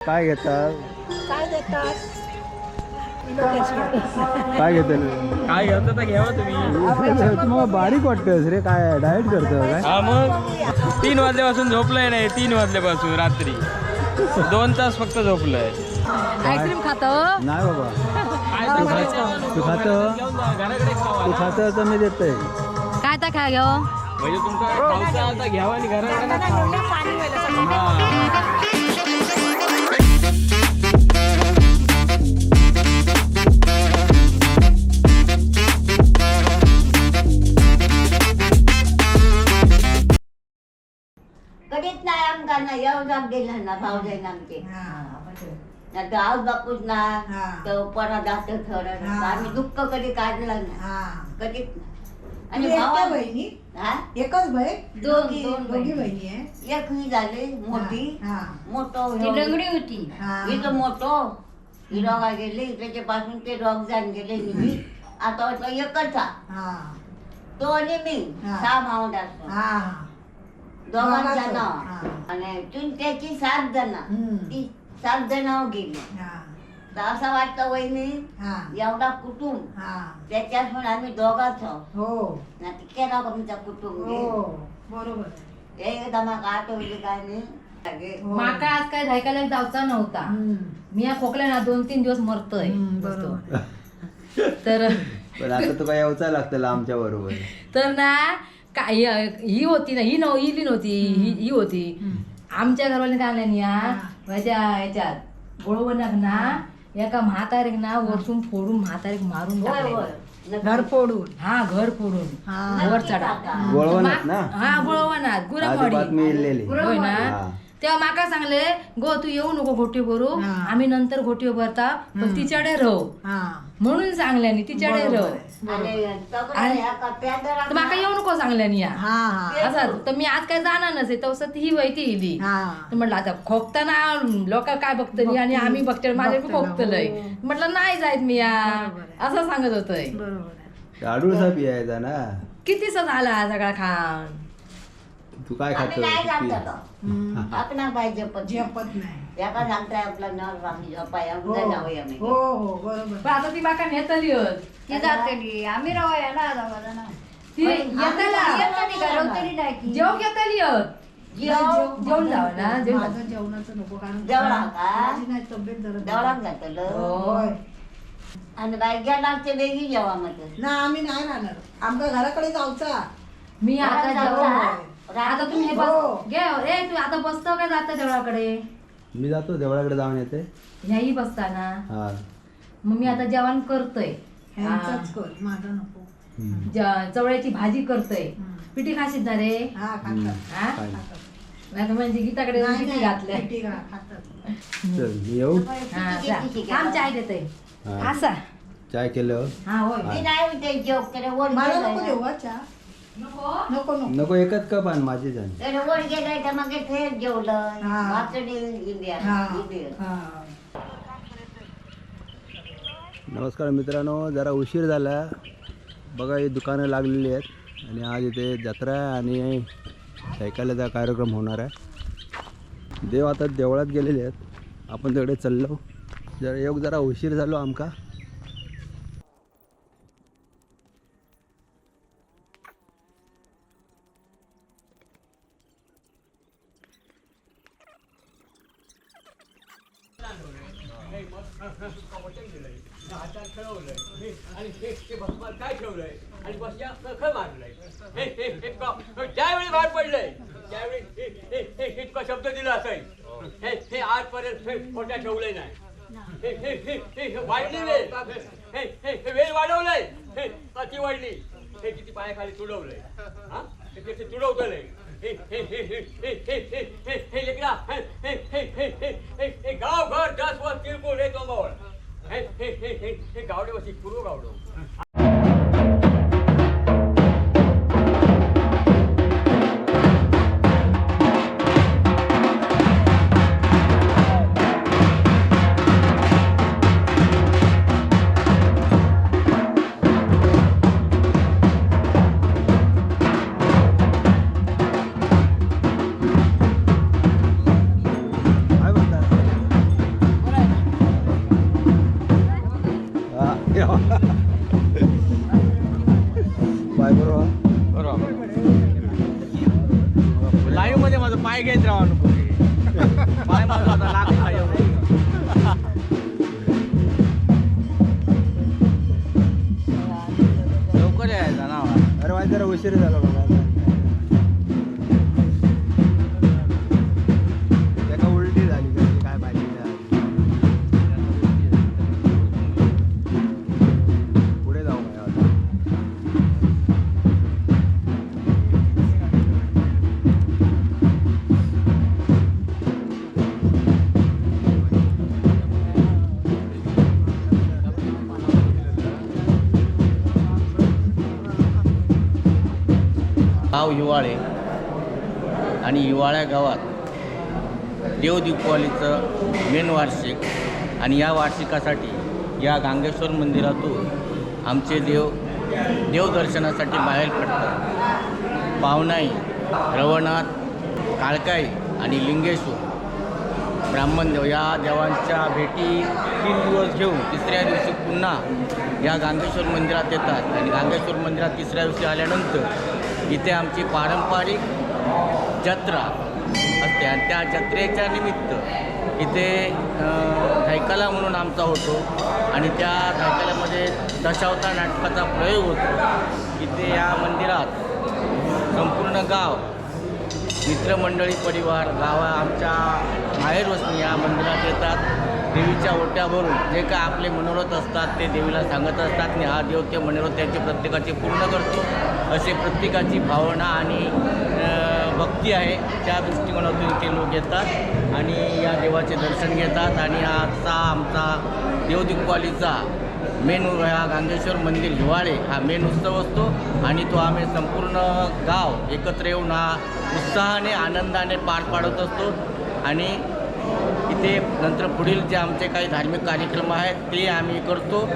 काय घेतात? काय देतात? काय घेतात? काय घेतं तर घ्यावा तुम्ही. तुम्हाला बारीक वाटतंस रे काय डाएट करतो काय? हा मग. तीन वाजल्यापासून झोपलंय नाही तीन वाजल्यापासून रात्री. दोन तास फक्त झोपलंय. आईस्क्रीम खातो. नाही बाबा. तू खात. तू खात तर मी देतोय. काय तर काय घेऊ म्हणजे तुमचा घ्यावा आणि घराकडे बैलांना भावजाईन आमचे गाव बापूच ना तर परा दात ठरण आम्ही दुःख कधी काढलं ना कधी आणि म्हणजे भावा बहिणी? एकच बहीण? दोघी दोघी बहिणी आहे? एक ही झाली मोठी मोठो लंगडी होती. मी तर मोठो. ही डॉगा गेली त्याच्यापासून ते डॉग जाण गेले मी आता एकच हा. तो आणि मी. सहा भावंड असतो. दोघांचा दोघांचं. नाव. हा. आणि तून त्याची सात जण हम्म. ती सात जण गेली. हा. तर असं वाटतं वहिनी हा. एवढा कुटुंब. हा. त्याच्यातून आम्ही दोघाच आहोत. हो. ना आमचा कुटुंब हो. बरोबर. आहे. एकदा मग आठवली काय नाही. सगळे हो. माका आज काय धायकाला जाऊचा नव्हता. हम्म. मी या खोकल्या ना दोन तीन दिवस मरतोय. हम्म, बरोबर. तर पण आता तुका यावचा आमच्या बरोबर. तर ना काय ही होती ना ही नव ही नव्हती ही ही होती. आमच्या घरवाल्याने काय आणलं या माझ्या ह्याच्यात बळवणाक ना एका म्हातारीक ना वरतून फोडून म्हातारीक मारून. घर फोडून. हा घर फोडून. हा. वर चढा. हा गुळवणात गुरमवाडी होय ना? हा. तेव्हा माका सांगले गो तू येऊ नको घोटी भरू. हा. आम्ही नंतर घोटी भरता पण तिच्याकडे राहू हा. म्हणून सांगल्यानी तिच्याकडे बरोबर राहू आहे. तर माका येऊ नको सांगल्यानी या. हा हा. असं तर मी आज काय जाणार नसे तसं ही वैती इली. हा. तर म्हटलं आता खोकताना लोक काय बघतली आणि आम्ही बघतोय माझ्या बी बघतलं, खोकतलंय. हो. म्हटलं नाही जायत मी या. बरोबर आहे. असं सांगत होतय. बरोबर आहे. पियायचा ना. आला सगळा खान? तू काय आम्ही खातो नाही तू पी. जात हम्म. आपणा पाहिजे पण. झेपत नाही. एका सांगताय आपला नर आम्ही पाया हो जाऊया हो हो बरोबर. पण आता ती बाका नेतली होत. ती जातली. आम्ही राहूया ना. दोघं जण. ती येताला? रवतली नाही की. जेव घेतली होत. जेव जेवण जावं ना जेवण माझं जेवणाचं नको कारण जेवला का? माझी नाही तब्येत जरा देवळात जातलं? हो. आणि ते वेगळी जेवा मध्ये ना आम्ही नाही राहणार. आमच्या घराकडे जाऊचा. मी आता जाऊ. जेवण? आता तुम्ही हे हो. बस घे रे तू आता बसतो काय जाता देवळाकडे? मी जातो देवळाकडे जाऊन येते. ह्याही बसता ना हा. मग मी आता जेवण करतोय. ह्यांचाच कर माझा नको. हम्म. ज- चवळ्याची भाजी करतोय. हम्म. पिठी खाशीत ना रे? हा हम्म. खातात हा? काय? नाही तर म्हणजे गीताकडे जाऊन नाही, पिठी नाही, घातल्या. पिठी घा- खातात. चल मी येऊ हा, जा. थांब चाय देते. हा. असा. चाय केलं? हा होय. नाही वर मला नको देऊ हा चहा. नको? नको नको. नको एकच कप आण माझी जाण गेलाय तर मग जेवलं. हा. वाचडी हा. हा नमस्कार मित्रांनो जरा उशीर झाला. बघा ही दुकानं लागलेली आहेत आणि आज इथे जत्रा आहे आणि सायकलचा कार्यक्रम होणार आहे. देव आता देवळात गेलेले आहेत. आपण तिकडे चाललो. जरा योग जरा उशीर झालो आमका. ज्यावेळी बाहेर पडलंय त्यावेळी इतका शब्द दिला असेल हे आजपर्यंत खोट्या ठेवले नाही वाढली वेळ वेळ वाढवलंय अति वाढली हे किती पायाखाली तुडवलंय हा तुडवतलंय हे लेकरा गाव घर दस वर किरकोळ हे तोंबावळ गावडे वशी पूर्व गावडो पाय बरोबर. लाईव्हमध्ये माझं पाय माझा आता लागला एवढं. लवकर यायचा ना. अरे वाज जरा उशीर झाला बघा हिवाळे आणि हिवाळ्या गावात देव दीपावलीचं मेन वार्षिक आणि या वार्षिकासाठी या गांगेश्वर मंदिरातून आमचे देव देवदर्शनासाठी बाहेर पडतात. पावनाई रवनाथ काळकाई आणि लिंगेश्वर ब्राह्मणदेव या देवांच्या भेटी तीन दिवस घेऊन तिसऱ्या दिवशी पुन्हा या गांगेश्वर मंदिरात येतात. आणि गांगेश्वर मंदिरात तिसऱ्या दिवशी आल्यानंतर इथे आमची पारंपरिक जत्रा असते. आणि त्या जत्रेच्या निमित्त इथे धायकाला म्हणून आमचा होतो. आणि त्या धायकाल्यामध्ये दशावतार नाटकाचा प्रयोग होतो. इथे या मंदिरात संपूर्ण गाव मित्रमंडळी परिवार गावा आमच्या बाहेर वसून या मंदिरात येतात. देवीच्या ओट्या भरून जे काय आपले मनोरथ असतात ते देवीला सांगत असतात. आणि हा देव ते मनोरथ त्यांचे प्रत्येकाचे पूर्ण करतो. असे प्रत्येकाची भावना आणि भक्ती आहे. त्या दृष्टिकोनातून ते लोक येतात आणि या देवाचे दर्शन घेतात. आणि आजचा आमचा देवदिग्वालीचा मेन हा गांगेश्वर मंदिर हिवाळे हा मेन उत्सव असतो. आणि तो आम्ही संपूर्ण गाव एकत्र येऊन हा उत्साहाने आनंदाने पार पाडत असतो. आणि इथे नंतर पुढील जे आमचे काही धार्मिक कार्यक्रम आहेत ते आम्ही करतो.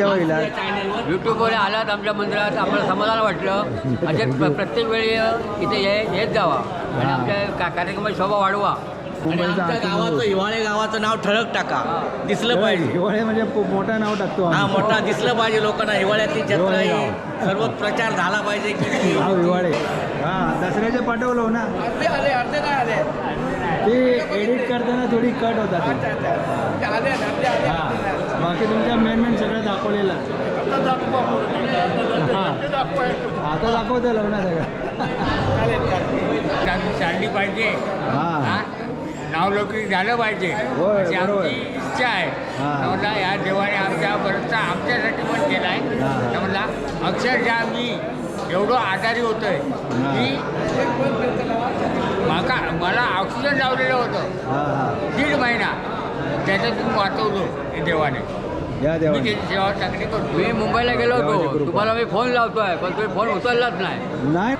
केव्हा येईल युट्यूबवर आलात आमच्या मंदिरात आम्हाला समाधान वाटलं. असे प्र- प्रत्येक वेळी इथे ये येत जावा. आणि आमच्या का- कार्यक्रमाची शोभा वाढवा. आणि आमच्या गावाचं हिवाळे गावाचं नाव ठळक टाका. दिसलं पाहिजे. हिवाळे म्हणजे मोठं नाव टाकतो हा. मोठा दिसलं पाहिजे लोकांना. हिवाळ्यातली जत्रा ही. सर्व प्रचार झाला पाहिजे की हिवाळे. हा दसऱ्याचे पाठवलो ना. अर्धे आले अर्धे नाही आले. ती एडिट करताना थोडी कट होतात. हा. बाकी तुमच्या मेन मेन सगळं दाखवलेलं. हा. आता दाखवतो ना सगळं. चालली पाहिजे. हा. नावलौकिक झालं पाहिजे. अशी. आमची इच्छा आहे. म्हणला या देवाने आमच्या बरंचसा आमच्यासाठी पण केला आहे. म्हणला अक्षरशः मी एवढं आजारी होतोय. की माका मला ऑक्सिजन लावलेलं होतं. हा हा. दीड महिना. त्याच्यातून वाचवलो हे देवाने. या मी देवा त्याची सेवा चांगली करतो. मी मुंबईला गेलो देवाची होतो कृपा. तुम्हाला मी फोन लावतोय पण तुम्ही फोन उचललाच नाही. नाही.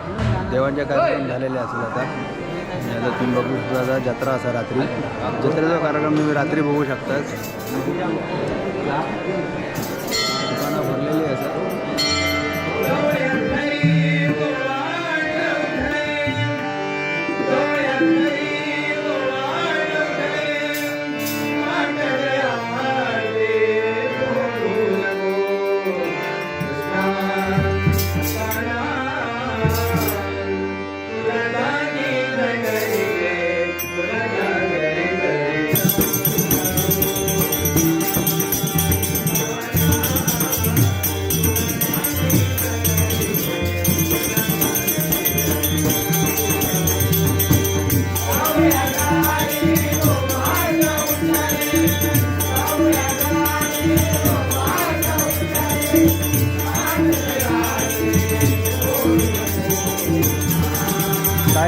देवांचे कार्यक्रम झालेले असेल आता. आणि आता तुम्ही बघू शकता जत्रा असा रात्री. जत्रेचा कार्यक्रम तुम्ही रात्री बघू शकतात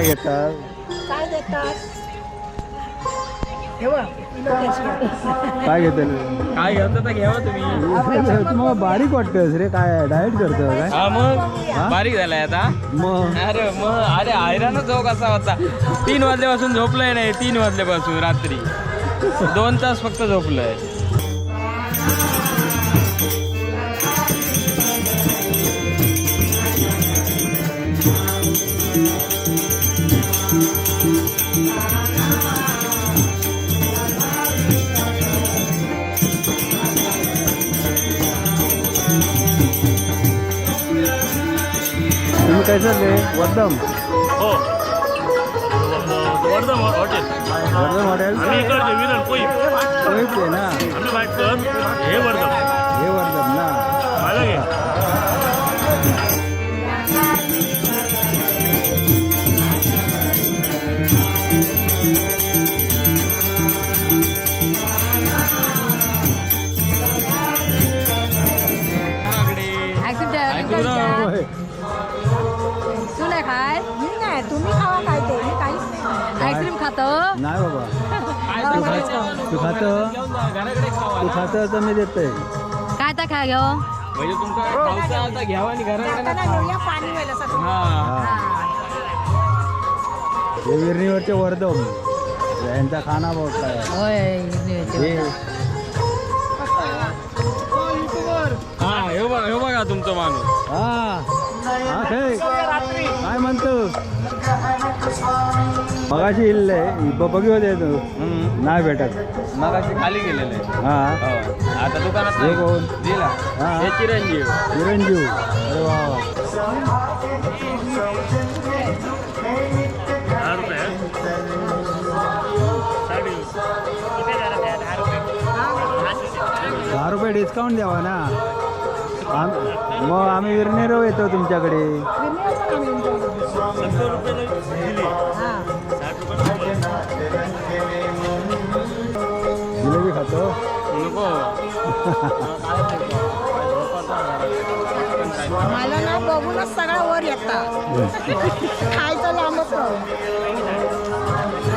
काय घेतात? काय देतात? हे. काय घेतात? काय घेतं तर घ्यावं तुम्ही. बारीक वाटतंस रे काय डाएट करतो काय? हा मग? बारीक झालाय आता. मग? अरे मग? अरे हैराणच झोप कसा होता. तीन वाजल्यापासून झोपलंय नाही तीन वाजल्यापासून रात्री. दोन तास फक्त झोपलंय. तुम्ही काय चालले वर्धम. हो. वर्धम हॉटेल. वर्धम हॉटेल? आम्ही इकडचे विरण कोई आहे ना? आम्ही भाटकर हे वर्धम. हे वर्धम ना? मला घे. तू नाही खाय मी नाही तुम्ही खावा काय ते? मी काहीच नाही आईस्क्रीम खातो? नाही बाबा. तू खात? तू खात तर मी देतोय. काय तर खाय घेऊ म्हणजे तुमचा पावसा आता घ्यावा आणि घराकडे जाताना घेऊया पाणी व्हायला सगळं. हा. हा. हे यांचा खाना बघ काय. होय हे. हा हे बघा हे बघा तुमचं माणूस. हा. हा काय? काय? म्हणतो? मगाशी इल्ले बघी होते तू. नाही भेटत. मग खाली गेलेलं. हा. हो. आता दुकानात हे. कोण? दिला. हा. चिरंजीव. चिरंजीव. अरे वा दहा रुपये डिस्काउंट द्यावा ना. आम- मग आम्ही विरणेरो येतो तुमच्याकडे. सत्तर रुपये दिली साठ रुपये जिलेबी खातो? नको. मला ना बघूनच सगळं वर येतात खायचं लांबच राहू.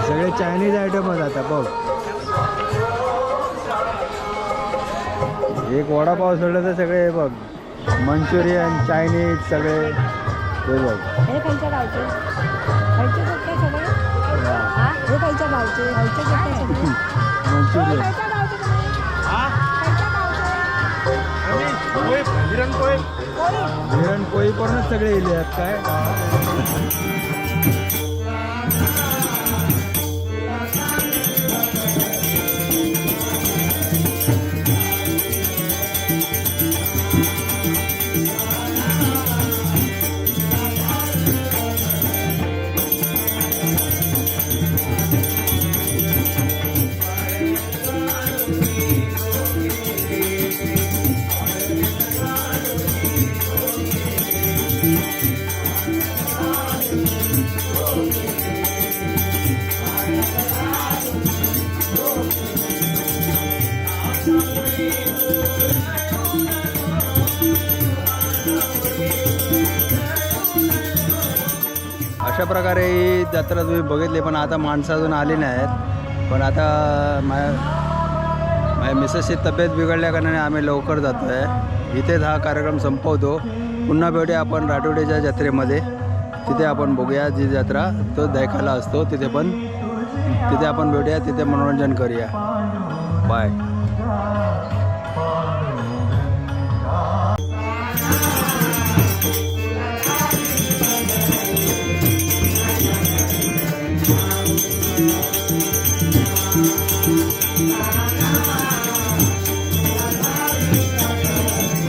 सगळे चायनीज आयटमच आता बघ. एक वडापाव सोडलं तर सगळे बघ मंचुरियन चायनीज सगळे बघ. हे खायच्या गावचे खायचे सुट्टे सगळे हा, हे खायच्या गावचे खायचे सुट्टे सगळे मंचुरियन. खायच्या गावचे तुम्ही? खायच्या गावचे विरण पोहे. हिरण पोळी करूनच सगळे इले आहेत काय? अशा प्रकारे ही जत्रा तुम्ही बघितली पण आता माणसं अजून आली नाहीत. पण आता माझ्या माझ्या मिसेसची तब्येत बिघडल्या कारणाने आम्ही लवकर जातो आहे इथेच हा कार्यक्रम संपवतो. पुन्हा भेटूया आपण राठोडीच्या जत्रेमध्ये. तिथे आपण बघूया जी जत्रा तो दैखाला असतो. तिथे पण तिथे आपण भेटूया तिथे मनोरंजन करूया. बाय.